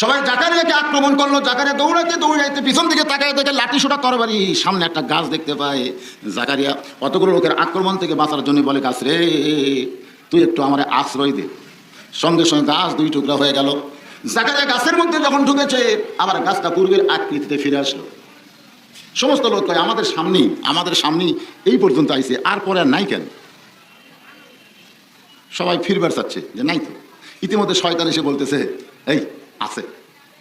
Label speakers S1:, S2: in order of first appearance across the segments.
S1: সবাই জাকারিয়াকে আক্রমণ করল, জাকারিয়া দৌড়াইতে দৌড়াইতে পিছন দিকে তাকায় দেখে লাঠি সোটা তরবারি, সামনে একটা গাছ দেখতে পায়। জাকারিয়া অতগুলো লোকের আক্রমণ থেকে বাঁচার জন্য বলে, গাছ রে, তুই একটু আমার আশ্রয় দে। সঙ্গে সঙ্গে গাছ দুই টুকরা হয়ে গেল। জাকারিয়া গাছের মধ্যে যখন ঢুকেছে, আবার গাছটা পূর্বের আকৃতিতে ফিরে আসলো। সমস্ত লোক কয়, আমাদের সামনেই আমাদের সামনেই এই পর্যন্ত আইছে, আর পরে আর নাই কেন? সবাই ফিরবার চাচ্ছে যে, নাই তো। ইতিমধ্যে শয়তান এসে বলতেছে, এই আছে।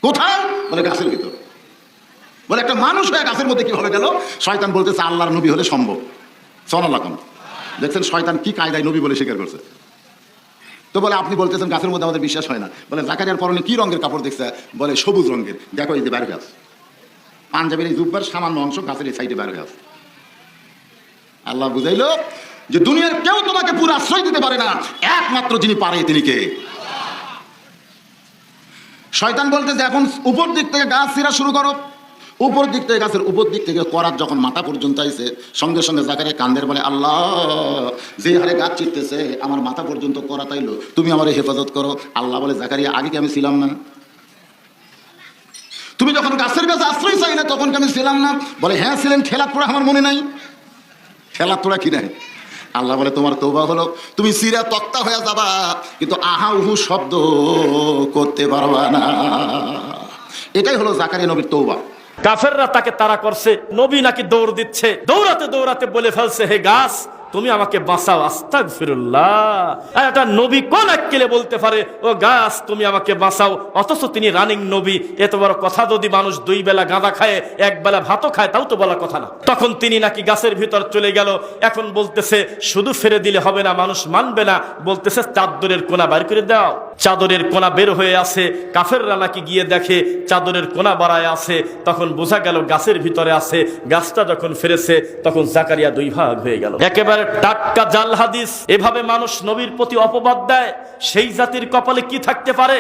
S1: কোথায়? বলে গাছের ভিতর। বলে একটা মানুষ হয়ে গাছের মধ্যে কীভাবে গেল? শয়তান বলতেছে, আল্লাহর নবী হলে সম্ভব। সনালাকম দেখছেন শয়তান কি কায়দায় নবী বলে স্বীকার করছে? তো বলে, আপনি বলতেছেন গাছের মধ্যে আমাদের বিশ্বাস হয় না। বলে, জাকারিয়ার পরনে কি রঙের কাপড় দেখছে? বলে, সবুজ রঙের। দেখো এই যে হয়ে আছে। পাঞ্জাবের এই জুব্বার সামান্য অংশ গাছের এই সাইডে হয়ে আছে। আল্লাহ বুঝাইল যে দুনিয়ার কেউ তোমাকে পুরো আশ্রয় দিতে পারে না। একমাত্র যিনি পারে তিনি কে? শয়তান বলতে যে এখন উপর দিক থেকে গাছ ছিঁড়া শুরু করো। উপর দিক থেকে গাছের উপর দিক থেকে করার যখন মাথা পর্যন্ত আইছে, সঙ্গে সঙ্গে জাকারে কান্দের বলে, আল্লাহ, যে হারে গাছ চিরতেছে আমার মাথা পর্যন্ত করা তাইলো, তুমি আমার হেফাজত করো। আল্লাহ বলে, জাকারিয়া, আগে কি আমি ছিলাম না? তুমি যখন গাছের কাছে আশ্রয় চাইলে, তখন কি আমি ছিলাম না? বলে হ্যাঁ ছিলেন ঠেলা পড়া আমার মনে নাই। ঠেলা তোরা কি নাই? আল্লাহ বলে, তোমার তৌবা হলো, তুমি সিরা তক্তা হয়ে যাবা, কিন্তু আহা উহু শব্দ করতে পারবা না। এটাই হলো জাকারি নবীর তৌবা
S2: কাফেররা তাকে তারা করছে, নবী নাকি দৌড় দিচ্ছে, দৌড়াতে দৌড়াতে বলে ফেলছে, হে গাছ তুমি আমাকে বাঁচাও আস্তাক ফিরুল্লাহ একটা নবী কোন এককেলে বলতে পারে, ও গাছ, তুমি আমাকে বাঁচাও। অথচ তিনি রানিং নবী। এত বড় কথা যদি মানুষ দুই বেলা গাঁদা খায়, এক বেলা ভাতও খায়, তাও তো বলা কথা না। তখন তিনি নাকি গাছের ভিতর চলে গেল। এখন বলতেছে, শুধু ফেরে দিলে হবে না, মানুষ মানবে না। বলতেছে চাদ্দরের কোনা বার করে দাও। চাদরের কোনা বের হয়ে আছে কাফেররা নাকি গিয়ে দেখে চাদরের কোনা বাড়ায় আছে তখন বোঝা গেল গাছের ভিতরে আছে গাছটা যখন ফেরেছে, তখন জাকারিয়া দুই ভাগ হয়ে গেল। একেবারে টাটকা জাল হাদিস, এভাবে মানুষ নবীর প্রতি অপবাদ দেয়, সেই জাতির কপালে কি থাকতে পারে?